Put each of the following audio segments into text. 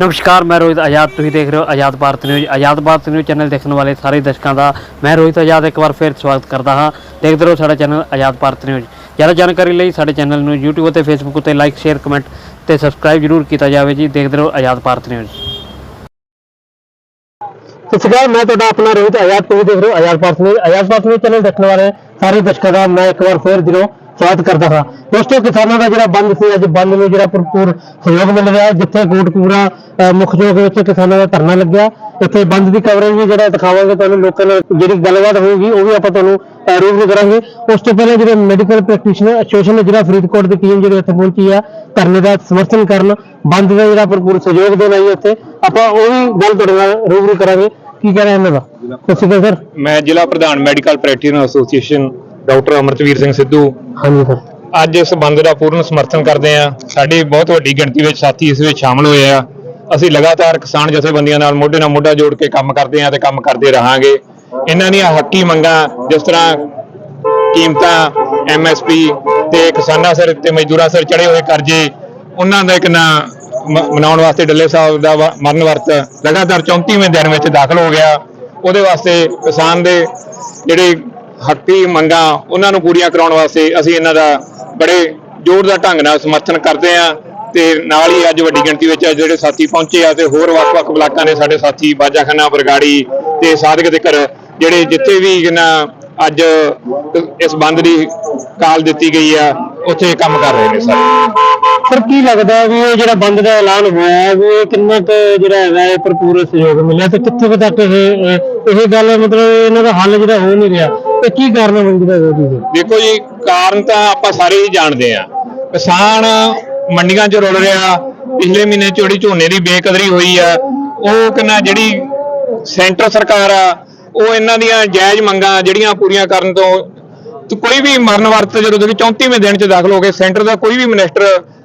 ਨਮਸਕਾਰ, ਮੈਂ ਰੋਹਿਤ ਆਜ਼ਾਦ। ਤੁਸੀਂ ਦੇਖ ਰਹੇ ਹੋ Azad Bharat news. Azad Bharat news channel ਦੇਖਣ ਵਾਲੇ ਸਾਰੇ ਦਰਸ਼ਕਾਂ ਦਾ ਮੈਂ ਰੋਹਿਤ ਆਜ਼ਾਦ ਇੱਕ ਵਾਰ ਫਿਰ ਸਵਾਗਤ ਕਰਦਾ ਹਾਂ। ਦੇਖਦੇ ਰਹੋ ਸਾਡਾ ਚੈਨਲ ਆਜ਼ਾਦ ਭਾਰਤ ਨਿਊਜ਼। ਜ਼ਿਆਦਾ ਜਾਣਕਾਰੀ ਲਈ ਸਾਡੇ ਚੈਨਲ ਨੂੰ YouTube ਅਤੇ Facebook ਉੱਤੇ ਲਾਈਕ ਸ਼ੇਅਰ ਕਮੈਂਟ ਤੇ ਸਬਸਕ੍ਰਾਈਬ ਜਰੂਰ ਕੀਤਾ ਜਾਵੇ ਜੀ। ਦੇਖਦੇ ਰਹੋ ਆਜ਼ਾਦ ਭਾਰਤ ਨਿਊਜ਼। ਸਤਿ ਸ਼੍ਰੀ ਅਕਾਲ, ਮੈਂ ਤੁਹਾਡਾ ਆਪਣਾ ਰੋਹਿਤ ਆਜ਼ਾਦ। ਤੁਸੀਂ ਦੇਖ ਰਹੇ ਹੋ Azad Bharat news. Azad Bharat news channel ਦੇਖਣ ਵਾਲੇ ਸਾਰੇ ਦਰਸ਼ਕਾਂ ਦਾ ਮੈਂ ਇੱਕ ਵਾਰ ਫਿਰ ਦਿਲੋਂ ਸਵਾਗਤ ਕਰਦਾ ਹਾਂ। ਦੋਸਤੋ ਕਿਸਾਨਾਂ ਦਾ ਜਿਹੜਾ ਬੰਦ ਸੀ ਅੱਜ ਬੰਦ ਨੂੰ ਜਿਹੜਾ ਭਰਪੂਰ ਸਹਿਯੋਗ ਮਿਲ ਰਿਹਾ ਹੈ ਜਿੱਥੇ ਕੋਟਕਪੂਰਾ ਅ, ਮੁੱਖ ਚੌਕ ਵਿੱਚ ਕਿਸਾਨਾਂ ਦਾ ਧਰਨਾ ਲੱਗਿਆ। ਇੱਥੇ ਬੰਦ ਦੀ ਕਵਰੇਜ ਵੀ ਜਿਹੜਾ ਦਿਖਾਵਾਂਗੇ ਤੁਹਾਨੂੰ ਲੋਕਾਂ ਨਾਲ ਜਿਹੜੀ ਗੱਲਬਾਤ ਹੋਊਗੀ ਉਹ ਵੀ ਆਪਾਂ ਤੁਹਾਨੂੰ ਰੂਬਰੂ ਕਰਾਂਗੇ। ਉਸ ਤੋਂ ਪਹਿਲਾਂ ਜਿਹੜੇ ਮੈਡੀਕਲ ਪ੍ਰੈਕਟੀਸ਼ਨਰ ਐਸੋਸੀਏਸ਼ਨ ਜਿਹੜਾ ਫਰੀਦਕੋਟ ਦੀ ਟੀਮ ਜਿਹੜੀ ਇੱਥੇ ਪਹੁੰਚੀ ਆ ਧਰਨੇ ਦਾ ਸਮਰਥਨ ਕਰਨ ਬੰਦ ਦਾ ਜਿਹੜਾ ਭਰਪੂਰ ਸਹਿਯੋਗ ਦੇਣ ਆਈ ਇੱਥੇ ਆਪਾਂ ਉਹ ਵੀ ਗੱਲ ਤੁਹਾਡੇ ਨਾਲ ਰੂਬਰੂ ਕਰਾਂਗੇ। ਕੀ ਕਹਿਣਾ ਇਹਨਾਂ ਦਾ? ਸਤਿ ਸ਼੍ਰੀ ਅਕਾਲ ਸਰ? ਮੈਂ ਜ਼ਿਲ੍ਹਾ ਪ੍ਰਧਾਨ medical practitioner association doctor Amratveer Singh Sidhu ਹਾਂਜੀ ਸਰ। ਅੱਜ ਇਸ ਬੰਦ ਦਾ ਪੂਰਨ ਸਮਰਥਨ ਕਰਦੇ ਹਾਂ। ਸਾਡੀ ਬਹੁਤ ਵੱਡੀ ਗਿਣਤੀ ਵਿੱਚ ਸਾਥੀ ਇਸ ਵਿੱਚ ਸ਼ਾਮਲ ਹੋਏ ਆ। ਅਸੀਂ ਲਗਾਤਾਰ ਕਿਸਾਨ ਜਥੇਬੰਦੀਆਂ ਨਾਲ ਮੋਢੇ ਨਾਲ ਮੋਢਾ ਜੋੜ ਕੇ ਕੰਮ ਕਰਦੇ ਹਾਂ ਤੇ ਕੰਮ ਕਰਦੇ ਰਹਾਂਗੇ। ਇਹਨਾਂ ਦੀਆਂ ਹੱਕੀ ਮੰਗਾਂ, ਜਿਸ ਤਰ੍ਹਾਂ ਕੀਮਤਾਂ ਐਮਐਸਪੀ ਤੇ ਕਿਸਾਨਾਂ ਸਿਰ ਤੇ ਮਜ਼ਦੂਰਾਂ ਸਿਰ ਚੜੇ ਹੋਏ ਕਰਜ਼ੇ, ਉਹਨਾਂ ਦਾ ਇੱਕ ਨਾ ਮਨਾਉਣ ਵਾਸਤੇ ਡੱਲੇ ਸਾਹਿਬ ਦਾ ਵਾ- ਮਰਨ ਵਰਤ ਲਗਾਤਾਰ 34ਵੇਂ ਦਿਨ ਵਿੱਚ ਦਾਖਲ ਹੋ ਗਿਆ। ਉਹਦੇ ਵਾਸਤੇ ਕਿਸਾਨ ਦੇ ਜਿਹੜੇ ਹੱਕੀ ਮੰਗਾਂ ਉਹਨਾਂ ਨੂੰ ਪੂਰੀਆਂ ਕਰਾਉਣ ਵਾਸਤੇ ਅਸੀਂ ਇਹਨਾਂ ਦਾ ਬੜੇ ਜ਼ੋਰਦਾਰ ਢੰਗ ਨਾਲ ਸਮਰਥਨ ਕਰਦੇ ਹਾਂ ਤੇ ਨਾਲ ਹੀ ਅੱਜ ਵੱਡੀ ਗਿਣਤੀ ਵਿੱਚ ਜਿਹੜੇ ਸਾਥੀ ਪਹੁੰਚੇ ਆ ਤੇ ਹੋਰ ਵੱਖ-ਵੱਖ ਬਲਾਕਾਂ ਦੇ ਸਾਡੇ ਸਾਥੀ ਬਾਜਾਖਾਨਾ ਬਰਗਾੜੀ ਤੇ ਸਾਧਕ ਦੇ ਘਰ ਜਿਹੜੇ ਜਿੱਥੇ ਵੀ ਨਾ ਅੱਜ ਇਸ ਬੰਦ ਦੀ ਕਾਲ ਦਿੱਤੀ ਗਈ ਆ, ਉੱਥੇ ਕੰਮ ਕਰ ਰਹੇ ਨੇ ਸਾਰੇ। ਸਰ ਕੀ ਲੱਗਦਾ ਵੀ ਇਹ ਜਿਹੜਾ ਬੰਦ ਦਾ ਐਲਾਨ ਹੋਇਆ ਵੀ ਇਹ ਕਿੰਨਾ ਕੁ ਜਿਹੜਾ ਹੈਗਾ ਇਹ ਭਰਪੂਰ ਸਹਿਯੋਗ ਮਿਲਿਆ ਤੇ ਕਿੱਥੇ ਤੱਕ ਇਹ ਇਹ- ਇਹ ਗੱਲ ਮਤਲਬ ਇਹਨਾਂ ਦਾ ਹੱਲ ਜਿਹੜਾ ਹੋ ਨਹੀਂ ਰਿਹਾ? ਤੇ ਕੀ ਕਾਰਨ ਮੰਗਦਾ ਹੈ ਜੀ ਦੇਖੋ ਜੀ, ਕਾਰਨ ਤਾਂ ਆਪਾਂ ਸਾਰੇ ਹੀ ਜਾਣਦੇ ਆ ਕਿਸਾਨ ਮੰਡੀਆਂ 'ਚ ਰੁਲ ਰਿਹਾ, ਪਿਛਲੇ ਮਹੀਨੇ ਝੋੜੀ ਝੋਨੇ ਦੀ ਬੇਕਦਰੀ ਹੋਈ ਆ, ਉਹ ਕਿੰਨਾ ਜਿਹੜੀ ਸੈਂਟਰ ਸਰਕਾਰ ਆ, ਉਹ ਇਹਨਾਂ ਦੀਆਂ ਜਾਇਜ਼ ਮੰਗਾਂ ਜਿਹੜੀਆਂ ਪੂਰੀਆਂ ਕਰਨ ਤੋਂ ਤੇ ਕੋਈ ਵੀ ਮਰਨ ਵਰਤ ਜਦੋਂ ਤੁਸੀਂ 34ਵੇਂ ਦਿਨ 'ਚ ਦਾਖਲ ਹੋ ਗਏ ਸੈਂਟਰ ਦਾ ਕੋਈ ਵੀ ਮਿਨਿਸਟਰ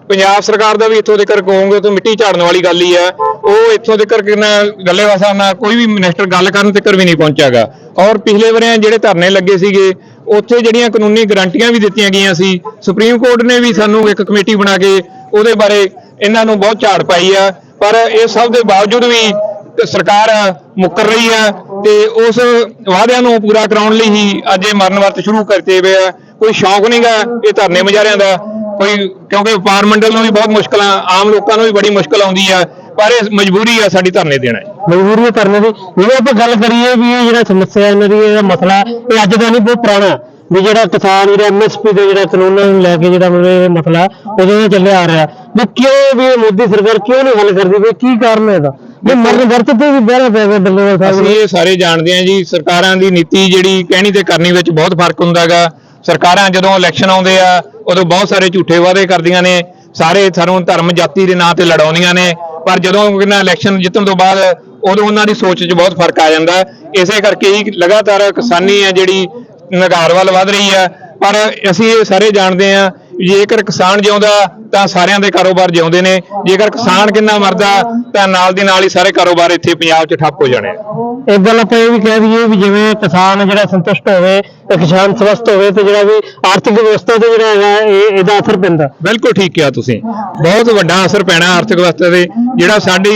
ਪੰਜਾਬ ਸਰਕਾਰ ਦਾ ਵੀ ਇੱਥੋਂ ਦੇ ਕਹੋਗੇ, ਤਾਂ ਮਿੱਟੀ ਝਾੜਨ ਵਾਲੀ ਗੱਲ ਹੀ ਹੈ ਉਹ ਇੱਥੋਂ ਦੇ ਕਰ ਕਿੰਨਾ ਗੱਲੇ ਵਾਸਾ ਨਾਲ ਕੋਈ ਵੀ ਮਿਨਿਸਟਰ ਗੱਲ ਕਰਨ ਤੇ ਵੀ ਨਹੀਂ ਪਹੁੰਚਿਆਗਾ। ਔਰ ਪਿਛਲੇ ਵਰਿਆਂ ਜਿਹੜੇ ਧਰਨੇ ਲੱਗੇ ਸੀਗੇ, ਉੱਥੇ ਜਿਹੜੀਆਂ ਕਾਨੂੰਨੀ ਗਰੰਟੀਆਂ ਵੀ ਦਿੱਤੀਆਂ ਗਈਆਂ ਸੀ ਸੁਪਰੀਮ ਕੋਰਟ ਨੇ ਵੀ ਸਾਨੂੰ ਇੱਕ ਕਮੇਟੀ ਬਣਾ ਕੇ ਉਹਦੇ ਬਾਰੇ ਇਹਨਾਂ ਨੂੰ ਬਹੁਤ ਝਾੜ ਪਾਈ ਆ। ਪਰ ਇਹ ਸਭ ਦੇ ਬਾਵਜੂਦ ਵੀ ਸਰਕਾਰ ਮੁੱਕਰ ਰਹੀ ਹੈ ਤੇ ਉਸ ਵਾਅਦਿਆਂ ਨੂੰ ਪੂਰਾ ਕਰਾਉਣ ਲਈ ਹੀ ਅੱਜ ਇਹ ਮਰਨ ਵਰਤ ਸ਼ੁਰੂ ਕਰਤੇ ਹੋਏ ਆ। ਕੋਈ ਸ਼ੌਂਕ ਨਹੀਂਗਾ ਇਹ ਧਰਨੇ ਮੁਜ਼ਾਰਿਆਂ ਦਾ। ਕੋਈ ਕਿਉਂਕਿ ਵਪਾਰ ਮੰਡਲ ਨੂੰ ਵੀ ਬਹੁਤ ਮੁਸ਼ਕਲਾਂ ਆਮ ਲੋਕਾਂ ਨੂੰ ਵੀ ਬੜੀ ਮੁਸ਼ਕਲ ਆਉਂਦੀ ਆ ਪਰ ਇਹ ਮਜਬੂਰੀ ਆ ਸਾਡੀ ਧਰਨੇ ਦੇਣਾ ਮਜਬੂਰੀ ਹੈ ਕਰਨੇ ਦੀ। ਜਿਵੇਂ ਆਪਾਂ ਗੱਲ ਕਰੀਏ ਵੀ ਇਹ ਜਿਹੜਾ ਸਮੱਸਿਆ ਇਹਨਾਂ ਦੀ ਇਹਦਾ ਮਸਲਾ ਇਹ ਅੱਜ ਦਾ ਨਹੀਂ ਬਹੁਤ ਪੁਰਾਣਾ। ਵੀ ਜਿਹੜਾ ਕਿਸਾਨ ਜਿਹੜਾ ਐਮਐਸਪੀ ਦੇ ਜਿਹੜਾ ਕਾਨੂੰਨਾਂ ਨੂੰ ਲੈ ਕੇ ਜਿਹੜਾ ਮਤਲਬ ਇਹ ਮਸਲਾ ਉਦੋਂ ਦਾ ਚੱਲਿਆ ਆ ਰਿਹਾ। ਵੀ ਕਿਉਂ ਵੀ ਮੋਦੀ ਸਰਕਾਰ ਕਿਉਂ ਨਹੀਂ ਹੱਲ ਕਰਦੀ ਵੀ ਕੀ ਕਾਰਨ ਹੈ ਇਹਦਾ? ਵੀ ਮਰਨ ਵਰਤ ਤੇ ਵੀ ਬਹਿਣਾ ਪੈ ਗਿਆ ਡੱਲੇਵਾਲ ਸਾਹਿਬ ਅਸੀਂ ਇਹ ਸਾਰੇ ਜਾਣਦੇ ਹਾਂ ਜੀ ਸਰਕਾਰਾਂ ਦੀ ਨੀਤੀ ਜਿਹੜੀ ਕਹਿਣੀ ਤੇ ਕਰਨੀ ਵਿੱਚ ਬਹੁਤ ਫ਼ਰਕ ਹੁੰਦਾਗਾ ਸਰਕਾਰਾਂ ਜਦੋਂ ਇਲੈਕਸ਼ਨ ਆਉਂਦੇ ਆ, ਉਦੋਂ ਬਹੁਤ ਸਾਰੇ ਝੂਠੇ ਵਾਅਦੇ ਕਰਦੀਆਂ ਨੇ, ਸਾਰੇ ਸਾਨੂੰ ਧਰਮ ਜਾਤੀ ਦੇ ਨਾਂ ਤੇ ਲੜਾਉਂਦੀਆਂ ਨੇ, ਪਰ ਜਦੋਂ ਇਹਨਾਂ ਇਲੈਕਸ਼ਨ ਜਿੱਤਣ ਤੋਂ ਬਾਅਦ ਉਦੋਂ ਉਹਨਾਂ ਦੀ ਸੋਚ 'ਚ ਬਹੁਤ ਫ਼ਰਕ ਆ ਜਾਂਦਾ ਇਸੇ ਕਰਕੇ ਹੀ ਲਗਾਤਾਰ ਕਿਸਾਨੀ ਹੈ ਜਿਹੜੀ ਨਗਾਰ ਵੱਲ ਵਧ ਰਹੀ ਆ ਪਰ ਅਸੀਂ ਇਹ ਸਾਰੇ ਜਾਣਦੇ ਹਾਂ ਜੇਕਰ ਕਿਸਾਨ ਜਿਉਂਦਾ ਤਾਂ ਸਾਰਿਆਂ ਦੇ ਕਾਰੋਬਾਰ ਜਿਉਂਦੇ ਨੇ। ਜੇਕਰ ਕਿਸਾਨ ਕਿੰਨਾ ਮਰਦਾ ਤਾਂ ਨਾਲ ਦੀ ਨਾਲ ਹੀ ਸਾਰੇ ਕਾਰੋਬਾਰ ਇੱਥੇ ਪੰਜਾਬ 'ਚ ਠੱਪ ਹੋ ਜਾਣੇ। ਆ ਇੱਕ ਗੱਲ ਆਪਾਂ ਇਹ ਵੀ ਕਹਿ ਦਈਏ ਵੀ ਜਿਵੇਂ ਕਿਸਾਨ ਜਿਹੜਾ ਸੰਤੁਸ਼ਟ ਹੋਵੇ ਤੇ ਕਿਸਾਨ ਸਵਸਥ ਹੋਵੇ ਤੇ ਜਿਹੜਾ ਵੀ ਆਰਥਿਕ ਵਿਵਸਥਾ ਤੇ ਜਿਹੜਾ ਹੈਗਾ ਇਹ ਇਹਦਾ ਅਸਰ ਪੈਂਦਾ। ਬਿਲਕੁਲ ਠੀਕ ਕਿਹਾ ਤੁਸੀਂ। ਬਹੁਤ ਵੱਡਾ ਅਸਰ ਪੈਣਾ ਆਰਥਿਕ ਵਿਵਸਥਾ ਤੇ। ਜਿਹੜਾ ਸਾਡੀ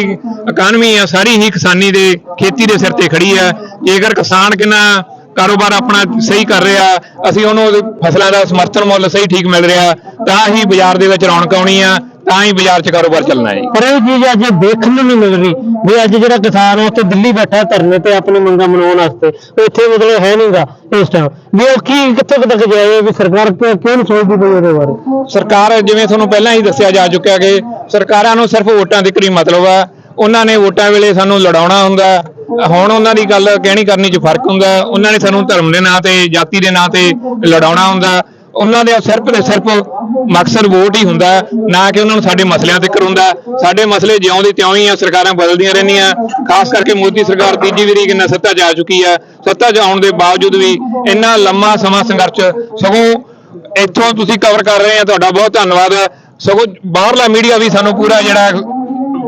ਇਕਾਨਮੀ ਆ ਸਾਰੀ ਹੀ ਕਿਸਾਨੀ ਦੇ ਖੇਤੀ ਦੇ ਸਿਰ ਤੇ ਖੜੀ ਆ। ਜੇਕਰ ਕਿਸਾਨ ਕਿੰਨਾ ਕਾਰੋਬਾਰ ਆਪਣਾ ਸਹੀ ਕਰ ਰਿਹਾ ਅਸੀਂ ਉਹਨੂੰ ਫਸਲਾਂ ਦਾ ਸਮਰਥਨ ਮੁੱਲ ਸਹੀ ਠੀਕ ਮਿਲ ਰਿਹਾ ਤਾਂ ਹੀ ਬਾਜ਼ਾਰ ਦੇ ਵਿੱਚ ਰੌਣਕ ਆਉਣੀ ਆ ਤਾਂ ਹੀ ਬਾਜ਼ਾਰ 'ਚ ਕਾਰੋਬਾਰ ਚੱਲਣਾ ਹੈ। ਪਰ ਇਹ ਚੀਜ਼ ਅੱਜ ਦੇਖਣ ਨੂੰ ਨਹੀਂ ਮਿਲ ਰਹੀ ਵੀ ਅੱਜ ਜਿਹੜਾ ਕਿਸਾਨ ਆ ਉੱਥੇ ਦਿੱਲੀ ਬੈਠਾ ਹੈ ਧਰਨੇ ਤੇ ਆਪਣੀ ਮੰਗਾਂ ਮਨਾਉਣ ਵਾਸਤੇ ਇੱਥੇ ਮਤਲਬ ਹੈ ਨਹੀਂਗਾ ਇਸ ਟਾਈਮ ਵੀ ਉਹ ਕੀ ਕਿੱਥੋਂ ਤੱਕ ਜਾਏ ਵੀ ਸਰਕਾਰ ਕਿਉਂ ਕਿਉਂ ਨਹੀਂ ਸੋਚਦੀ ਪਈ ਉਹਦੇ ਬਾਰੇ? ਸਰਕਾਰ ਜਿਵੇਂ ਤੁਹਾਨੂੰ ਪਹਿਲਾਂ ਹੀ ਦੱਸਿਆ ਜਾ ਚੁੱਕਿਆ ਕਿ ਸਰਕਾਰਾਂ ਨੂੰ ਸਿਰਫ ਵੋਟਾਂ ਦੇ ਕਰੀ ਮਤਲਬ ਆ ਉਹਨਾਂ ਨੇ ਵੋਟਾਂ ਵੇਲੇ ਸਾਨੂੰ ਲੜਾਉਣਾ ਹੁੰਦਾ ਹੁਣ ਉਹਨਾਂ ਦੀ ਗੱਲ ਕਹਿਣੀ ਕਰਨੀ 'ਚ ਫ਼ਰਕ ਹੁੰਦਾ ਉਹਨਾਂ ਨੇ ਸਾਨੂੰ ਧਰਮ ਦੇ ਨਾਂ ਤੇ, ਜਾਤੀ ਦੇ ਨਾਂ ਤੇ ਲੜਾਉਣਾ ਹੁੰਦਾ ਉਹਨਾਂ ਦੇ ਸਿਰਫ ਤੇ ਸਿਰਫ ਮਕਸਦ ਵੋਟ ਹੀ ਹੁੰਦਾ ਨਾ ਕਿ ਉਹਨਾਂ ਨੂੰ ਸਾਡੇ ਮਸਲਿਆਂ ਤੇ ਕਰੁੰਦਾ ਸਾਡੇ ਮਸਲੇ ਜਿਉਂ ਦੇ ਤਿਉਂ ਹੀ ਆ, ਸਰਕਾਰਾਂ ਬਦਲਦੀਆਂ ਰਹਿੰਦੀਆਂ ਖਾਸ ਕਰਕੇ ਮੋਦੀ ਸਰਕਾਰ ਤੀਜੀ ਵਾਰੀ ਕਿੰਨਾ ਸੱਤਾ 'ਚ ਆ ਚੁੱਕੀ ਆ ਸੱਤਾ 'ਚ ਆਉਣ ਦੇ ਬਾਵਜੂਦ ਵੀ ਇੰਨਾ ਲੰਮਾ ਸਮਾਂ ਸੰਘਰਸ਼, ਸਗੋਂ ਇੱਥੋਂ ਤੁਸੀਂ ਕਵਰ ਕਰ ਰਹੇ ਆ, ਤੁਹਾਡਾ ਬਹੁਤ ਧੰਨਵਾਦ ਸਗੋਂ ਬਾਹਰਲਾ ਮੀਡੀਆ ਵੀ ਸਾਨੂੰ ਪੂਰਾ ਜਿਹੜਾ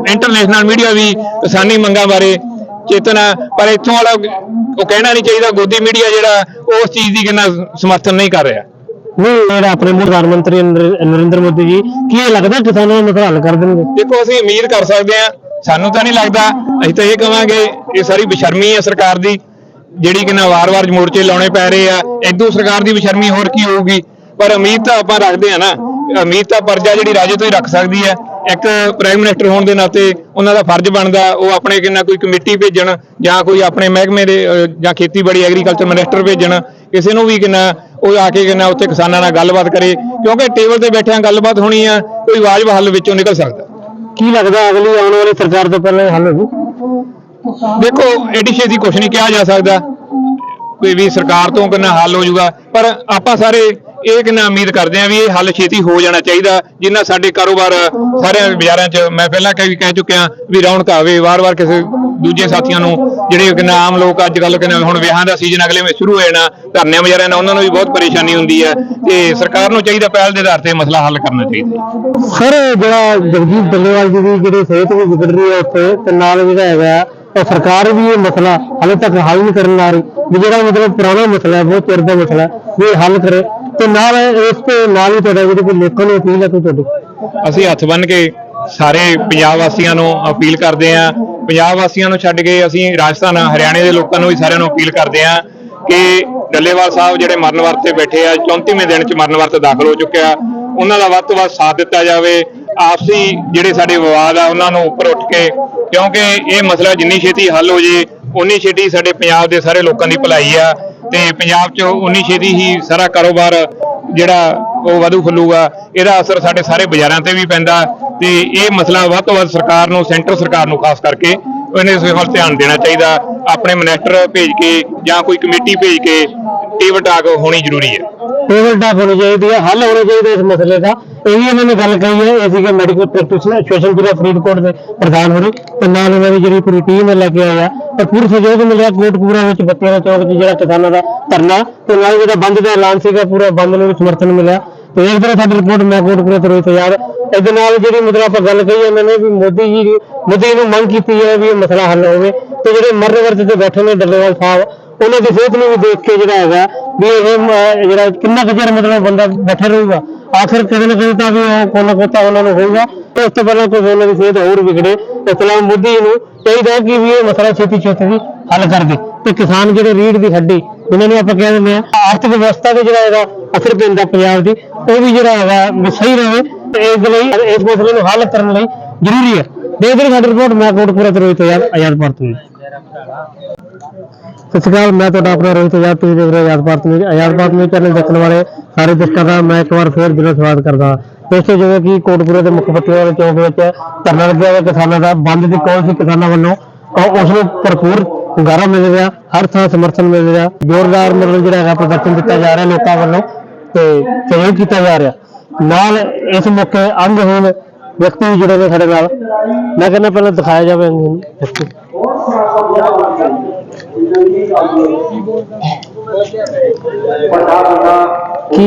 ਇੰਟਰਨੈਸ਼ਨਲ ਮੀਡੀਆ ਵੀ ਕਿਸਾਨੀ ਮੰਗਾਂ ਬਾਰੇ ਚੇਤਨ ਪਰ ਇੱਥੋਂ ਵਾਲਾ ਉਹ ਕਹਿਣਾ ਨਹੀਂ ਚਾਹੀਦਾ ਗੋਦੀ ਮੀਡੀਆ ਜਿਹੜਾ ਉਸ ਚੀਜ਼ ਦੀ ਕਿੰਨਾ ਸਮਰਥਨ ਨਹੀਂ ਕਰ ਰਿਹਾ। ਨਹੀਂ ਜਿਹੜਾ ਆਪਣੇ ਪ੍ਰਧਾਨ ਮੰਤਰੀ ਨਰਿ- ਨਰਿੰਦਰ ਮੋਦੀ ਜੀ ਕੀ ਇਹ ਲੱਗਦਾ ਕਿਸਾਨਾਂ ਮਸਲਾ ਹੱਲ ਕਰ ਦੇਣਗੇ? ਦੇਖੋ ਅਸੀਂ ਉਮੀਦ ਕਰ ਸਕਦੇ ਹਾਂ ਸਾਨੂੰ ਤਾਂ ਨਹੀਂ ਲੱਗਦਾ ਅਸੀਂ ਤਾਂ ਇਹ ਕਵਾਂਗੇ ਇਹ ਸਾਰੀ ਬੇਸ਼ਰਮੀ ਹੈ ਸਰਕਾਰ ਦੀ ਜਿਹੜੀ ਕਿ ਨਾ ਵਾਰ-ਵਾਰ ਮੋਰਚੇ ਲਾਉਣੇ ਪੈ ਰਹੇ ਆ ਇਦੋਂ ਸਰਕਾਰ ਦੀ ਬੇਸ਼ਰਮੀ ਹੋਰ ਕੀ ਹੋਊਗੀ? ਪਰ ਉਮੀਦ ਤਾਂ ਆਪਾਂ ਰੱਖਦੇ ਆ ਨਾ। ਉਮੀਦ ਤਾਂ ਪਰਜਾ ਜਿਹੜੀ ਰਾਜੇ ਤੋਂ ਹੀ ਰੱਖ ਸਕਦੀ ਹੈ। ਇੱਕ ਪ੍ਰਾਈਮ ਮਿਨਿਸਟਰ ਹੋਣ ਦੇ ਨਾਤੇ ਉਹਨਾਂ ਦਾ ਫਰਜ਼ ਬਣਦਾ ਉਹ ਆਪਣੇ ਕਿੰਨਾ ਕੋਈ ਕਮੇਟੀ ਭੇਜਣ ਜਾਂ ਕੋਈ ਆਪਣੇ ਮਹਿਕਮੇ ਦੇ ਜਾਂ ਖੇਤੀਬਾੜੀ ਐਗਰੀਕਲਚਰ ਮਿਨਿਸਟਰ ਭੇਜਣ। ਕਿਸੇ ਨੂੰ ਵੀ ਕਿੰਨਾ ਉਹ ਆ ਕੇ ਕਿੰਨਾ ਉੱਥੇ ਕਿਸਾਨਾਂ ਨਾਲ ਗੱਲਬਾਤ ਕਰੇ। ਕਿਉਂਕਿ ਟੇਬਲ ਤੇ ਬੈਠਿਆਂ ਗੱਲਬਾਤ ਹੋਣੀ ਆ ਕੋਈ ਵਾਜਬ ਹੱਲ ਵਿੱਚੋਂ ਨਿਕਲ ਸਕਦਾ। ਕੀ ਲੱਗਦਾ ਅਗਲੀ ਆਉਣ ਵਾਲੀ ਸਰਕਾਰ ਤੋਂ ਪਹਿਲਾਂ ਹੱਲ ਹੋਊ? ਦੇਖੋ ਐਡੀ ਛੇਤੀ ਕੁਝ ਨਹੀਂ ਕਿਹਾ ਜਾ ਸਕਦਾ। ਕੋਈ ਵੀ ਸਰਕਾਰ ਤੋਂ ਕਿੰਨਾ ਹੱਲ ਹੋ ਜਾਊਗਾ। ਪਰ ਆਪਾਂ ਸਾਰੇ ਇਹ ਕਿੰਨਾ ਉਮੀਦ ਕਰਦੇ ਆ ਵੀ ਇਹ ਹੱਲ ਛੇਤੀ ਹੋ ਜਾਣਾ ਚਾਹੀਦਾ। ਜਿੰਨਾ ਸਾਡੇ ਕਾਰੋਬਾਰ ਸਾਰਿਆਂ ਬਾਜ਼ਾਰਾਂ 'ਚ ਮੈਂ ਪਹਿਲਾਂ ਕਹਿ ਵੀ ਕਹਿ ਚੁੱਕਿਆ ਵੀ ਰੌਣਕ ਆਵੇ, ਵਾਰ-ਵਾਰ ਕਿਸੇ ਦੂਜੇ ਸਾਥੀਆਂ ਨੂੰ ਜਿਹੜੇ ਕਿੰਨਾ ਆਮ ਲੋਕ ਅੱਜ ਕੱਲ੍ਹ ਕਿੰਨਾ ਹੁਣ ਵਿਆਹਾਂ ਦਾ ਸੀਜ਼ਨ ਅਗਲੇ ਮਹੀਨੇ ਸ਼ੁਰੂ ਹੋ ਜਾਣਾ ਧਰਨੇ ਬਾਜ਼ਾਰਾਂ ਨਾਲ ਉਹਨਾਂ ਨੂੰ ਵੀ ਬਹੁਤ ਪਰੇਸ਼ਾਨੀ ਹੁੰਦੀ ਹੈ ਤੇ ਸਰਕਾਰ ਨੂੰ ਚਾਹੀਦਾ ਪਹਿਲ ਦੇ ਆਧਾਰ ਤੇ ਮਸਲਾ ਹੱਲ ਕਰਨਾ ਚਾਹੀਦਾ। ਸਰ, ਜਿਹੜਾ ਜਗਜੀਤ ਡੱਲੇਵਾਲ ਜੀ ਦੀ ਜਿਹੜੀ ਸਿਹਤ ਵੀ ਵਿਗੜ ਰਹੀ ਹੈ ਉੱਥੇ ਤੇ ਨਾਲ ਜਿਹੜਾ ਹੈਗਾ ਉਹ ਸਰਕਾਰ ਵੀ ਇਹ ਮਸਲਾ ਹਾਲੇ ਤੱਕ ਹੱਲ ਨਹੀਂ ਕਰਨ ਆ ਰਹੀ। ਜਿਹੜਾ ਮਤਲਬ ਪੁਰਾਣਾ ਮਸਲਾ ਹੈ, ਬਹੁਤ ਚਿਰ ਦਾ ਮਸਲਾ ਵੀ ਇਹ ਹੱਲ ਕਰੇ। ਤੇ ਨਾਲ ਇਸ ਤੇ ਨਾਲ ਹੀ ਤੁਹਾਡਾ ਜਿਹੜੀ ਕੋਈ ਲੋਕਾਂ ਨੂੰ ਅਪੀਲ ਹੈ ਕੋਈ ਤੁਹਾਡੀ? ਅਸੀਂ ਹੱਥ ਬੰਨ ਕੇ ਸਾਰੇ ਪੰਜਾਬ ਵਾਸੀਆਂ ਨੂੰ ਅਪੀਲ ਕਰਦੇ ਆਂ ਪੰਜਾਬ ਵਾਸੀਆਂ ਨੂੰ ਛੱਡ ਕੇ ਅਸੀਂ ਰਾਜਸਥਾਨ, ਹਰਿਆਣੇ ਦੇ ਲੋਕਾਂ ਨੂੰ ਵੀ ਸਾਰਿਆਂ ਨੂੰ ਅਪੀਲ ਕਰਦੇ ਆਂ ਕਿ ਡੱਲੇਵਾਲ ਸਾਹਿਬ ਜਿਹੜੇ ਮਰਨ ਵਰਤ ਤੇ ਬੈਠੇ ਆ 34ਵੇਂ ਦਿਨ ਚ ਮਰਨ ਵਰਤ ਦਾਖਲ ਹੋ ਚੁੱਕਿਆ। ਉਹਨਾਂ ਦਾ ਵੱਧ ਤੋਂ ਵੱਧ ਸਾਥ ਦਿੱਤਾ ਜਾਵੇ। ਆਪਸੀ ਜਿਹੜੇ ਸਾਡੇ ਵਿਵਾਦ ਆ, ਉਹਨਾਂ ਨੂੰ ਉੱਪਰ ਉੱਠ ਕੇ, ਕਿਉਂਕਿ ਇਹ ਮਸਲਾ ਜਿੰਨੀ ਛੇਤੀ ਹੱਲ ਹੋ ਜੇ ਉਨੀ ਛੇਤੀ ਸਾਡੇ ਪੰਜਾਬ ਦੇ ਸਾਰੇ ਲੋਕਾਂ ਦੀ ਭਲਾਈ ਆ। ਤੇ ਪੰਜਾਬ 'ਚ ਉਨੀ ਛੇਤੀ ਹੀ ਸਾਰਾ ਕਾਰੋਬਾਰ ਜਿਹੜਾ ਉਹ ਵਧੂ ਫੁੱਲੂਗਾ, ਇਹਦਾ ਅਸਰ ਸਾਡੇ ਸਾਰੇ ਬਾਜ਼ਾਰਾਂ ਤੇ ਵੀ ਪੈਂਦਾ ਤੇ ਇਹ ਮਸਲਾ ਵੱਧ ਤੋਂ ਵੱਧ ਸਰਕਾਰ ਨੂੰ, ਸੈਂਟਰ ਸਰਕਾਰ ਨੂੰ ਖਾਸ ਕਰਕੇ ਇਹਨੇ ਇਸ ਵੱਲ ਧਿਆਨ ਦੇਣਾ ਚਾਹੀਦਾ, ਆਪਣੇ ਮਿਨਿਸਟਰ ਭੇਜ ਕੇ ਜਾਂ ਕੋਈ ਕਮੇਟੀ ਭੇਜ ਕੇ ਟੇਬਲ ਟਾਕ ਹੋਣੀ ਜ਼ਰੂਰੀ ਹੈ। ਟੇਬਲ ਟਾਕ ਹੋਣੀ ਚਾਹੀਦੀ ਹੈ, ਹੱਲ ਹੋਣਾ ਚਾਹੀਦਾ ਇਸ ਮਸਲੇ ਦਾ। ਇਹ ਵੀ ਇਹਨਾਂ ਨੇ ਗੱਲ ਕਹੀ ਹੈ, ਇਹ ਸੀਗੇ ਮੈਡੀਕਲ ਪ੍ਰੈਕਟੀਸ਼ਨਰ ਐਸੋਸੀਏਸ਼ਨ ਫਰੀਦਕੋਟ ਦੇ ਪ੍ਰਧਾਨ ਹੋਣੇ। ਤੇ ਨਾਲ ਉਹਨਾਂ ਦੀ ਜਿਹੜੀ ਪੂਰੀ ਟੀਮ ਹੈ ਲੈ ਕੇ ਆਇਆ, ਤੇ ਪੂਰਾ ਸਹਿਯੋਗ ਮਿਲਿਆ ਕੋਟਪੂਰਾ ਵਿੱਚ ਬੱਤੀਆਂ ਦਾ ਚੌਕ 'ਚ ਜਿਹੜਾ ਕਿਸਾਨਾਂ ਦਾ ਧਰਨਾ। ਤੇ ਨਾਲ ਜਿਹੜਾ ਬੰਦ ਦਾ ਐਲਾਨ ਸੀਗਾ, ਪੂਰਾ ਬੰਦ ਨੂੰ ਸਮਰਥਨ ਮਿਲਿਆ। ਤੇ ਇਸ ਤਰ੍ਹਾਂ ਸਾਡੀ ਰਿਪੋਰਟ ਮੈਂ ਕੋਟਪੂਰੇ ਤੋਂ ਰੋਹਿਤ ਯਾਰ ਇਹਦੇ ਨਾਲ ਜਿਹੜੀ ਮਤਲਬ ਆਪਾਂ ਗੱਲ ਕਹੀ ਇਹਨਾਂ ਨੇ ਵੀ ਮੋਦੀ ਜੀ ਦੀ- ਮੋਦੀ ਨੂੰ ਮੰਗ ਕੀਤੀ ਹੈ ਵੀ ਇਹ ਮਸਲਾ ਹੱਲ ਹੋਵੇ। ਤੇ ਜਿਹੜੇ ਮਰਨ ਵਰਤ ਤੇ ਬੈਠੇ ਨੇ ਡੱਲੇਵਾਲ ਸਾਹਿਬ, ਉਹਨਾਂ ਦੀ ਸਿਹਤ ਨੂੰ ਵੀ ਦੇਖ ਕੇ ਜਿਹੜਾ ਹੈਗਾ ਵੀ ਇਹ ਜਿਹੜਾ ਕਿੰਨਾ ਕੁ ਚਿਰ ਮਤਲਬ ਬੰਦਾ ਬੈਠਾ ਰਹੂਗਾ। ਆਖਿਰ ਕਦੇ ਨਾ ਕਦੇ ਤਾਂ ਵੀ ਉਹ ਕੋਈ ਕੋਤਾ ਉਹਨਾਂ ਨੂੰ ਹੋਊਗਾ। ਤੇ ਉਸ ਤੋਂ ਪਹਿਲਾਂ ਕੋਈ ਉਹਨਾਂ ਦੀ ਸਿਹਤ ਹੋਰ ਵਿਗੜੇ। ਇਸ ਲਈ ਮੋਦੀ ਨੂੰ ਚਾਹੀਦਾ ਕਿ ਵੀ ਇਹ ਮਸਲਾ ਛੇਤੀ ਛੇਤੀ ਵੀ ਹੱਲ ਕਰ ਦੇ। ਤੇ ਕਿਸਾਨ ਜਿਹੜੇ ਰੀੜ ਦੀ ਹੱਡੀ ਇਹਨਾਂ ਨੂੰ ਆਪਾਂ ਕਹਿ ਦਿੰਦੇ ਆ ਆਰਥਿਕ ਵਿਵਸਥਾ ਤੇ ਜਿਹੜਾ ਇਹਦਾ ਅਸਰ ਪੈਂਦਾ ਪੰਜਾਬ ਦੀ, ਉਹ ਵੀ ਜਿਹੜਾ ਹੈਗਾ ਸਹੀ ਰਹੇ ਇਸ ਲਈ, ਇਸ ਮਸਲੇ ਨੂੰ ਹੱਲ ਕਰਨ ਲਈ ਜ਼ਰੂਰੀ ਹੈ। ਦੇਖਦੇ ਰਹੋ ਸਾਡੀ ਰਿਪੋਰਟ ਮੈਂ ਕੋਟਪੁਰਾ ਤੋਂ ਰੋਹਿਤ ਯਾਰ ਆਜ਼ਾਦ ਭਾਰਤ ਨਿਊਜ਼ ਸਤਿ ਸ਼੍ਰੀ ਅਕਾਲ, ਮੈਂ ਤੁਹਾਡਾ ਆਪਣਾ ਰੋਹਿਤ ਆਜ਼ਾਦ ਤੁਸੀਂ ਦੇਖ ਰਹੇ Azad Bharat news. Azad Bharat news channel ਦੇਖਣ ਵਾਲੇ ਸਾਰੇ ਦਰਸ਼ਕਾਂ ਦਾ ਮੈਂ ਇੱਕ ਵਾਰ ਫੇਰ ਦਿਲੋਂ ਸਵਾਗਤ ਕਰਦਾ। ਹਾਂ ਦੋਸਤੋ, ਜਿਵੇਂ ਕਿ ਕੋਟਪੁਰਾ ਦੇ ਮੁੱਖ ਪੱਤੀਆਂ ਦੇ ਚੌਕ ਵਿੱਚ ਧਰਨਾ ਲੱਗਿਆ ਹੋਇਆ ਕਿਸਾਨਾਂ ਦਾ, ਬੰਦ ਦੀ ਕਾਲ ਸੀ ਕਿਸਾਨਾਂ ਵੱਲੋਂ। ਔਰ ਉਸ ਨੂੰ ਭਰਪੂਰ ਹੁੰਗਾਰਾ ਮਿਲ ਰਿਹਾ, ਹਰ ਥਾਂ ਸਮਰਥਨ ਮਿਲ ਰਿਹਾ, ਜ਼ੋਰਦਾਰ ਮਤਲਬ ਜਿਹੜਾ ਹੈਗਾ ਪ੍ਰਦਰਸ਼ਨ ਦਿੱਤਾ ਜਾ ਰਿਹਾ ਲੋਕਾਂ ਵੱਲੋਂ ਤੇ ਸਹਿਯੋਗ ਕੀਤਾ ਜਾ ਰਿਹਾ। ਨਾਲ ਇਸ ਮੌਕੇ ਅੰਗ ਹੋਣ ਵਿਅਕਤੀ ਵੀ ਜੁੜੇ ਨੇ ਸਾਡੇ ਨਾਲ। ਮੈਂ ਕਹਿੰਦਾ ਪਹਿਲਾਂ ਦਿਖਾਇਆ ਜਾਵੇ ਅੰਗਹੀਣ ਵਿਅਕਤੀ ਕੀ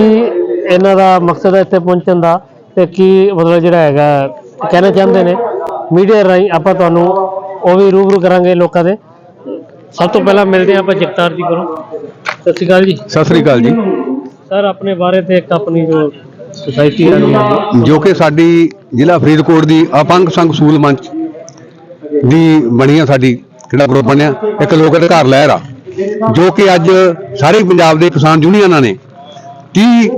ਇਹਨਾਂ ਦਾ ਮਕਸਦ ਹੈ ਇੱਥੇ ਪਹੁੰਚਣ ਦਾ ਤੇ ਕੀ ਮਤਲਬ ਜਿਹੜਾ ਹੈਗਾ, ਕਹਿਣਾ ਚਾਹੁੰਦੇ ਨੇ? ਮੀਡੀਆ ਰਾਹੀਂ ਆਪਾਂ ਤੁਹਾਨੂੰ ਉਹ ਵੀ ਰੂਬਰੂ ਕਰਾਂਗੇ ਲੋਕਾਂ ਦੇ। ਸਭ ਤੋਂ ਪਹਿਲਾਂ ਮਿਲਦੇ ਹਾਂ ਆਪਾਂ ਜਗਤਾਰ ਜੀ ਕੋਲੋਂ। ਸਤਿ ਸ਼੍ਰੀ ਅਕਾਲ ਜੀ। ਸਤਿ ਸ੍ਰੀ ਅਕਾਲ ਜੀ। ਸਰ ਆਪਣੇ ਬਾਰੇ ਤੇ ਇੱਕ ਆਪਣੀ ਜੋ ਸੁਸਾਇਟੀ ਹੈ। ਜੋ ਕਿ ਸਾਡੀ ਜ਼ਿਲ੍ਹਾ ਫਰੀਦਕੋਟ ਦੀ ਅਪੰਗ ਸੰਘ ਸੂਲ ਮੰਚ ਦੀ ਬਣੀ ਆ ਸਾਡੀ ਜਿਹੜਾ ਗਰੁੱਪ ਬਣਿਆ। ਇੱਕ ਲੋਕ ਅਧਿਕਾਰ ਲਹਿਰ ਆ ਜੋ ਕਿ ਅੱਜ ਸਾਰੇ ਪੰਜਾਬ ਦੇ ਕਿਸਾਨ ਯੂਨੀਅਨਾਂ ਨੇ 30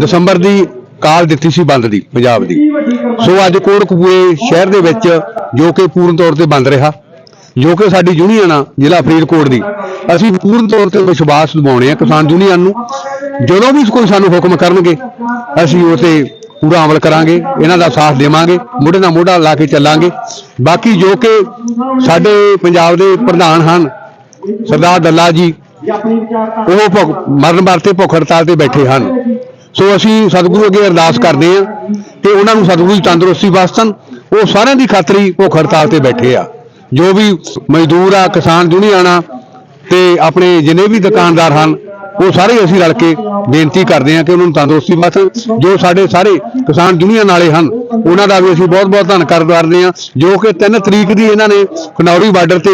ਦਸੰਬਰ ਦੀ ਕਾਲ ਦਿੱਤੀ ਸੀ ਬੰਦ ਦੀ ਪੰਜਾਬ ਦੀ। ਸੋ ਅੱਜ ਕੋਟਕਪੂਰੇ ਸ਼ਹਿਰ ਦੇ ਵਿੱਚ ਜੋ ਕਿ ਪੂਰਨ ਤੌਰ ਤੇ ਬੰਦ ਰਿਹਾ, ਜੋ ਕਿ ਸਾਡੀ ਯੂਨੀਅਨ ਆ, ਜ਼ਿਲ੍ਹਾ ਫਰੀਦਕੋਟ ਦੀ। ਅਸੀਂ ਪੂਰਨ ਤੌਰ ਤੇ ਵਿਸ਼ਵਾਸ ਦਿਵਾਉਣੇ ਆ ਕਿਸਾਨ ਯੂਨੀਅਨ ਨੂੰ। ਜਦੋਂ ਵੀ ਕੋਈ ਸਾਨੂੰ ਹੁਕਮ ਕਰਨਗੇ, ਅਸੀਂ ਉਹ ਤੇ ਪੂਰਾ ਅਮਲ ਕਰਾਂਗੇ, ਇਹਨਾਂ ਦਾ ਸਾਥ ਦੇਵਾਂਗੇ, ਮੋਢੇ ਨਾਲ ਮੋਢਾ ਲਾ ਕੇ ਚੱਲਾਂਗੇ। ਬਾਕੀ ਜੋ ਕਿ ਸਾਡੇ ਪੰਜਾਬ ਦੇ ਪ੍ਰਧਾਨ ਹਨ, ਸਰਦਾਰ ਦੱਲਾ ਜੀ, ਉਹ ਭੁੱਖ, ਮਰਨ ਵਰਤੇ ਭੁੱਖ ਹੜਤਾਲ ਤੇ ਬੈਠੇ ਹਨ। ਸੋ ਅਸੀਂ ਸਤਿਗੁਰੂ ਅੱਗੇ ਅਰਦਾਸ ਕਰਦੇ ਹਾਂ ਕਿ ਉਹਨਾਂ ਨੂੰ ਸਤਿਗੁਰੂ ਦੀ ਤੰਦਰੁਸਤੀ ਬਖਸ਼ਣ ਉਹ ਸਾਰਿਆਂ ਦੀ ਖਾਤਰੀ ਭੁੱਖ ਹੜਤਾਲ ਤੇ ਬੈਠੇ ਆ। ਜੋ ਵੀ ਮਜ਼ਦੂਰ ਆ, ਕਿਸਾਨ ਯੂਨੀਅਨ ਆ ਤੇ ਆਪਣੇ ਜਿੰਨੇ ਵੀ ਦੁਕਾਨਦਾਰ ਹਨ ਉਹ ਸਾਰੇ ਅਸੀਂ ਰਲ ਕੇ ਬੇਨਤੀ ਕਰਦੇ ਹਾਂ ਕਿ ਉਹਨਾਂ ਨੂੰ ਤੰਦਰੁਸਤੀ ਬਖਸ਼ਣ ਜੋ ਸਾਡੇ ਸਾਰੇ ਕਿਸਾਨ ਯੂਨੀਅਨ ਵਾਲੇ ਹਨ, ਉਹਨਾਂ ਦਾ ਵੀ ਅਸੀਂ ਬਹੁਤ ਬਹੁਤ ਧੰਨਵਾਦ ਕਰਦੇ ਹਾਂ, ਜੋ ਕਿ 3 ਤਰੀਕ ਦੀ ਇਹਨਾਂ ਨੇ ਖਨੌਰੀ ਬਾਰਡਰ ਤੇ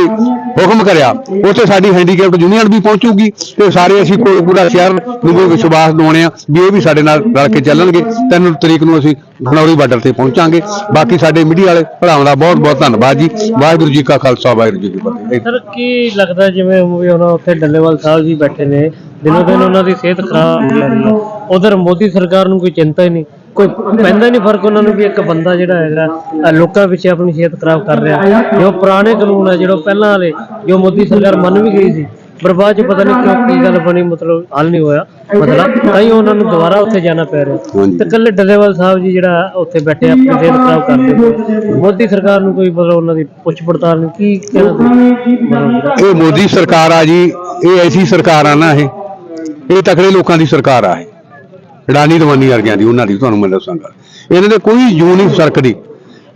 ਹੁਕਮ ਕਰਿਆ, ਉੱਥੇ ਸਾਡੀ ਹੈਂਡੀਕੈਪਟ ਯੂਨੀਅਨ ਵੀ ਪਹੁੰਚੂਗੀ ਤੇ ਸਾਰੇ ਅਸੀਂ ਪੂਰਾ ਸ਼ਹਿਰ ਨੂੰ ਵਿਸ਼ਵਾਸ ਦਿਵਾਉਣੇ ਆ, ਵੀ ਇਹ ਵੀ ਸਾਡੇ ਨਾਲ ਰਲ ਕੇ ਚੱਲਣਗੇ 3 ਤਰੀਕ ਨੂੰ ਅਸੀਂ ਖਨੌਰੀ ਬਾਰਡਰ ਤੇ ਪਹੁੰਚਾਂਗੇ। ਬਾਕੀ ਸਾਡੇ ਮੀਡੀਆ ਵਾਲੇ ਭਰਾਵਾਂ ਦਾ ਬਹੁਤ ਬਹੁਤ ਧੰਨਵਾਦ ਜੀ, ਵਾਹਿਗੁਰੂ ਜੀ ਕਾ ਖਾਲਸਾ, ਵਾਹਿਗੁਰੂ ਜੀ ਕੀ ਫਤਿਹ। ਸਰ, ਕੀ ਲੱਗਦਾ ਜਿਵੇਂ ਹੁਣ ਉੱਥੇ ਡੱਲੇਵਾਲ ਸਾਹਿਬ ਜੀ ਬੈਠੇ ਨੇ ਦਿਨੋ ਦਿਨ ਉਹਨਾਂ ਦੀ ਸਿਹਤ ਖਰਾਬ ਹੋ ਰਹੀ ਹੈ ਉਧਰ ਮੋਦੀ ਸਰਕਾਰ ਨੂੰ ਕੋਈ ਚਿੰਤਾ ਹੀ ਨਹੀਂ ਕੋਈ ਪੈਂਦਾ ਨਹੀਂ ਫ਼ਰਕ ਉਹਨਾਂ ਨੂੰ ਵੀ ਇੱਕ ਬੰਦਾ ਜਿਹੜਾ ਹੈਗਾ ਅਹ ਲੋਕਾਂ ਵਿੱਚ ਆਪਣੀ ਸਿਹਤ ਖਰਾਬ ਕਰ ਰਿਹਾ ਜੋ ਪੁਰਾਣੇ ਕਾਨੂੰਨ ਹੈ ਜਿਹੜਾ ਪਹਿਲਾਂ ਵਾਲੇ ਜੋ ਮੋਦੀ ਸਰਕਾਰ ਮੰਨ ਵੀ ਗਈ ਸੀ ਪਰ ਬਾਅਦ ਚ ਪਤਾ ਨਹੀਂ ਕਿਉਂ ਕੀ ਗੱਲ ਬਣੀ ਮਤਲਬ ਹੱਲ ਨਹੀਂ ਹੋਇਆ ਮਤਲਬ ਤਾਂ ਹੀ ਉਹਨਾਂ ਨੂੰ ਦੁਬਾਰਾ ਉੱਥੇ ਜਾਣਾ ਪੈ ਰਿਹਾ ਹਾਂਜੀ। ਤੇ ਕੱਲੇ ਡੱਲੇਵਾਲ ਸਾਹਿਬ ਜੀ ਜਿਹੜਾ ਉੱਥੇ ਬੈਠੇ ਆਪਣੀ ਸਿਹਤ ਖਰਾਬ ਕਰਦੇ ਪਏ। ਮੋਦੀ ਸਰਕਾਰ ਨੂੰ ਕੋਈ ਮਤਲਬ ਉਹਨਾਂ ਦੀ ਪੁੱਛ ਪੜਤਾਲ ਨਹੀਂ ਕੀ ਕਹਿਣਾ ਤੁਸੀਂ? ਮਤਲਬ ਜਿਹੜਾ- ਇਹ ਮੋਦੀ ਸਰਕਾਰ ਆ ਜੀ ਇਹ ਐਸੀ ਸਰਕਾਰ ਆ ਨਾ ਇਹ ਇਹ ਤਕੜੇ ਲੋਕਾਂ ਦੀ ਸਰਕਾਰ ਆ ਇਹ। ਰਾਣੀ ਦਵਾਨੀ ਵਰਗਿਆਂ ਦੀ, ਉਹਨਾਂ ਦੀ, ਤੁਹਾਨੂੰ ਮੈਂ ਦੱਸਾਂਗਾ। ਇਹਨਾਂ ਦੇ ਕੋਈ ਜੂ ਨਹੀਂ ਸਰਕਦੀ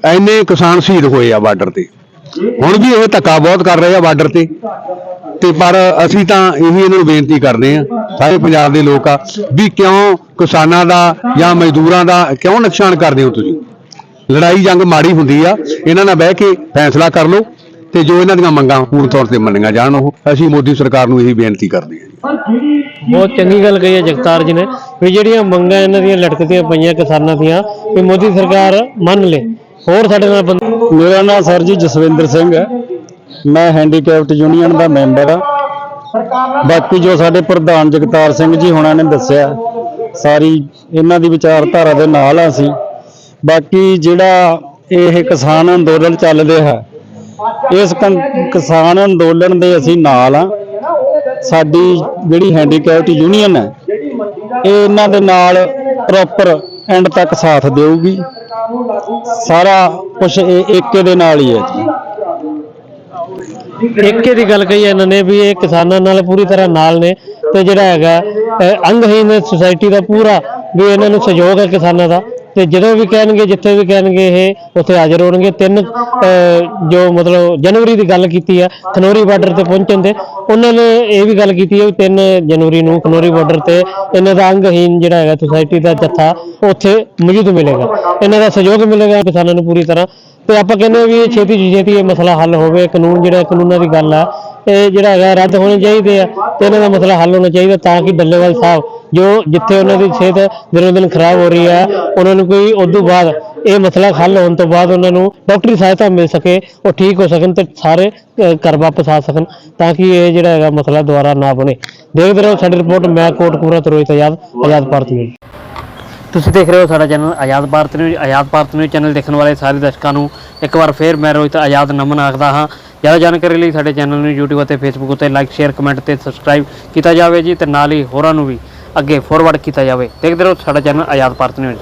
ਐਨੇ ਕਿਸਾਨ ਸ਼ਹੀਦ ਹੋਏ ਆ ਬਾਰਡਰ ਤੇ। ਹੁਣ ਵੀ ਇਹ ਧੱਕਾ ਬਹੁਤ ਕਰ ਰਹੇ ਆ ਬਾਰਡਰ ਤੇ। ਤੇ ਪਰ ਅਸੀਂ ਤਾਂ ਇਹੀ ਇਹਨਾਂ ਨੂੰ ਬੇਨਤੀ ਕਰਦੇ ਆ, ਸਾਰੇ ਪੰਜਾਬ ਦੇ ਲੋਕ ਆ, ਵੀ ਕਿਉਂ ਕਿਸਾਨਾਂ ਦਾ ਜਾਂ ਮਜ਼ਦੂਰਾਂ ਦਾ ਕਿਉਂ ਨੁਕਸਾਨ ਕਰਦੇ ਹੋ ਤੁਸੀਂ? ਲੜਾਈ ਜੰਗ ਮਾੜੀ ਹੁੰਦੀ ਆ, ਇਹਨਾਂ ਨਾਲ ਬਹਿ ਕੇ ਫੈਸਲਾ ਕਰ ਲਓ ਤੇ ਜੋ ਇਹਨਾਂ ਦੀਆਂ ਮੰਗਾਂ ਪੂਰਨ ਤੌਰ ਤੇ ਮੰਨੀਆਂ ਜਾਣ ਉਹ, ਅਸੀਂ ਮੋਦੀ ਸਰਕਾਰ ਨੂੰ ਇਹੀ ਬੇਨਤੀ ਕਰਦੇ ਹਾਂ ਜੀ। ਬਹੁਤ ਚੰਗੀ ਗੱਲ ਕਹੀ ਹੈ ਜਗਤਾਰ ਜੀ ਨੇ ਵੀ ਜਿਹੜੀਆਂ ਮੰਗਾਂ ਇਹਨਾਂ ਦੀਆਂ ਲਟਕਦੀਆਂ ਪਈਆਂ ਕਿਸਾਨਾਂ ਦੀਆਂ, ਵੀ ਮੋਦੀ ਸਰਕਾਰ ਮੰਨ ਲੇ। ਹੋਰ ਸਾਡੇ ਨਾਲ ਮੇਰਾ ਨਾਮ ਸਰ ਜੀ ਜਸਵਿੰਦਰ ਸਿੰਘ ਹੈ। ਮੈਂ ਹੈਂਡੀਕੈਪਟ ਯੂਨੀਅਨ ਦਾ ਮੈਂਬਰ ਹਾਂ। ਬਾਕੀ ਜੋ ਸਾਡੇ ਪ੍ਰਧਾਨ ਜਗਤਾਰ ਸਿੰਘ ਜੀ ਹੁਣਾਂ ਨੇ ਦੱਸਿਆ, ਸਾਰੀ ਇਹਨਾਂ ਦੀ ਵਿਚਾਰਧਾਰਾ ਦੇ ਨਾਲ ਆ ਅਸੀਂ। ਬਾਕੀ ਜਿਹੜਾ ਇਹ ਕਿਸਾਨ ਅੰਦੋਲਨ ਚੱਲ ਰਿਹਾ, ਇਸ ਕੰ- ਕਿਸਾਨ ਅੰਦੋਲਨ ਦੇ ਅਸੀਂ ਨਾਲ ਆ ਸਾਡੀ ਜਿਹੜੀ ਹੈਂਡੀਕੈਪਟ ਯੂਨੀਅਨ ਹੈ, ਇਹ ਇਹਨਾਂ ਦੇ ਨਾਲ ਪ੍ਰੋਪਰ ਐਂਡ ਤੱਕ ਸਾਥ ਦੇਊਗੀ। ਸਾਰਾ ਕੁਝ ਇਹ ਏਕੇ ਦੇ ਨਾਲ ਹੀ ਹੈ ਜੀ। ਏਕੇ ਦੀ ਗੱਲ ਕਹੀ ਇਹਨਾਂ ਨੇ ਵੀ ਇਹ ਕਿਸਾਨਾਂ ਨਾਲ ਪੂਰੀ ਤਰ੍ਹਾਂ ਨਾਲ ਨੇ ਤੇ ਜਿਹੜਾ ਹੈਗਾ ਅਹ ਅੰਗਹੀਨ ਸੁਸਾਇਟੀ ਦਾ ਪੂਰਾ ਵੀ ਇਹਨਾਂ ਨੂੰ ਸਹਿਯੋਗ ਹੈ ਕਿਸਾਨਾਂ ਦਾ। ਤੇ ਜਦੋਂ ਵੀ ਕਹਿਣਗੇ, ਜਿੱਥੇ ਵੀ ਕਹਿਣਗੇ ਇਹ, ਉੱਥੇ ਹਾਜ਼ਰ ਹੋਣਗੇ। ਤਿੰਨ ਜੋ ਮਤਲਬ ਜਨਵਰੀ ਦੀ ਗੱਲ ਕੀਤੀ ਆ, ਖਨੌਰੀ ਬਾਰਡਰ ਤੇ ਪਹੁੰਚਣ ਦੇ, ਉਹਨਾਂ ਨੇ ਇਹ ਵੀ ਗੱਲ ਕੀਤੀ ਹੈ ਵੀ 3 ਜਨਵਰੀ ਨੂੰ ਖਨੌਰੀ ਬਾਰਡਰ ਤੇ ਇਹਨਾਂ ਦਾ ਅੰਗਹੀਨ ਜਿਹੜਾ ਹੈਗਾ ਸੁਸਾਇਟੀ ਦਾ ਜੱਥਾ, ਉੱਥੇ ਮੌਜੂਦ ਮਿਲੇਗਾ। ਇਹਨਾਂ ਦਾ ਸਹਿਯੋਗ ਮਿਲੇਗਾ ਕਿਸਾਨਾਂ ਨੂੰ ਪੂਰੀ ਤਰ੍ਹਾਂ। ਤੇ ਆਪਾਂ ਕਹਿੰਦੇ ਹਾਂ ਵੀ ਇਹ ਛੇਤੀ ਤੋਂ ਛੇਤੀ ਇਹ ਮਸਲਾ ਹੱਲ ਹੋਵੇ, ਕਾਨੂੰਨ ਜਿਹੜਾ ਕਾਨੂੰਨਾਂ ਦੀ ਗੱਲ ਆ। ਇਹ ਜਿਹੜਾ ਹੈਗਾ ਰੱਦ ਹੋਣੇ ਚਾਹੀਦੇ ਆ ਤੇ ਇਹਨਾਂ ਦਾ ਮਸਲਾ ਹੱਲ ਹੋਣਾ ਚਾਹੀਦਾ ਤਾਂ ਕਿ ਡੱਲੇਵਾਲ ਸਾਹਿਬ ਜੋ ਜਿੱਥੇ ਉਹਨਾਂ ਦੀ ਸਿਹਤ ਦਿਨੋਂ ਦਿਨ ਖਰਾਬ ਹੋ ਰਹੀ ਹੈ ਉਹਨਾਂ ਨੂੰ ਕੋਈ ਉਦੋਂ ਬਾਅਦ ਇਹ ਮਸਲਾ ਹੱਲ ਹੋਣ ਤੋਂ ਬਾਅਦ ਉਹਨਾਂ ਨੂੰ ਡਾਕਟਰੀ ਸਹਾਇਤਾ ਮਿਲ ਸਕੇ, ਉਹ ਠੀਕ ਹੋ ਸਕਣ ਤੇ ਸਾਰੇ ਘਰ ਵਾਪਸ ਆ ਸਕਣ ਤਾਂ ਕਿ ਇਹ ਜਿਹੜਾ ਹੈਗਾ ਮਸਲਾ ਦੁਬਾਰਾ ਨਾ ਬਣੇ। ਦੇਖਦੇ ਰਹੋ ਸਾਡੀ ਰਿਪੋਰਟ, ਮੈਂ ਕੋਟਕਪੂਰਾ ਤੋਂ ਰੋਹਿਤ ਆਜ਼ਾਦ ਆਜ਼ਾਦ ਭਾਰਤ ਨਿਊਜ਼। ਤੁਸੀਂ ਦੇਖ ਰਹੇ ਹੋ ਸਾਡਾ channel Azad Bharat news Azad Bharat news channel ਦੇਖਣ ਵਾਲੇ ਸਾਰੇ ਦਰਸ਼ਕਾਂ ਨੂੰ ਇੱਕ ਵਾਰ ਫੇਰ ਮੈਂ ਰੋਹਿਤ ਆਜ਼ਾਦ ਨਮਨ ਆਖਦਾ ਹਾਂ। ਜ਼ਿਆਦਾ ਜਾਣਕਾਰੀ ਲਈ ਸਾਡੇ ਚੈਨਲ ਨੂੰ YouTube ਅਤੇ Facebook ਉੱਤੇ ਲਾਈਕ ਸ਼ੇਅਰ ਕਮੈਂਟ ਤੇ ਸਬਸਕ੍ਰਾਈਬ ਕੀਤਾ ਜਾਵੇ ਜੀ ਤੇ ਨਾਲ ਹੀ ਹੋਰਾਂ ਨੂੰ ਵੀ ਅੱਗੇ ਫੋਰਵਰਡ ਕੀਤਾ ਜਾਵੇ। ਦੇਖਦੇ ਰਹੋ ਸਾਡਾ ਚੈਨਲ ਆਜ਼ਾਦ ਭਾਰਤ ਨਿਊਜ਼।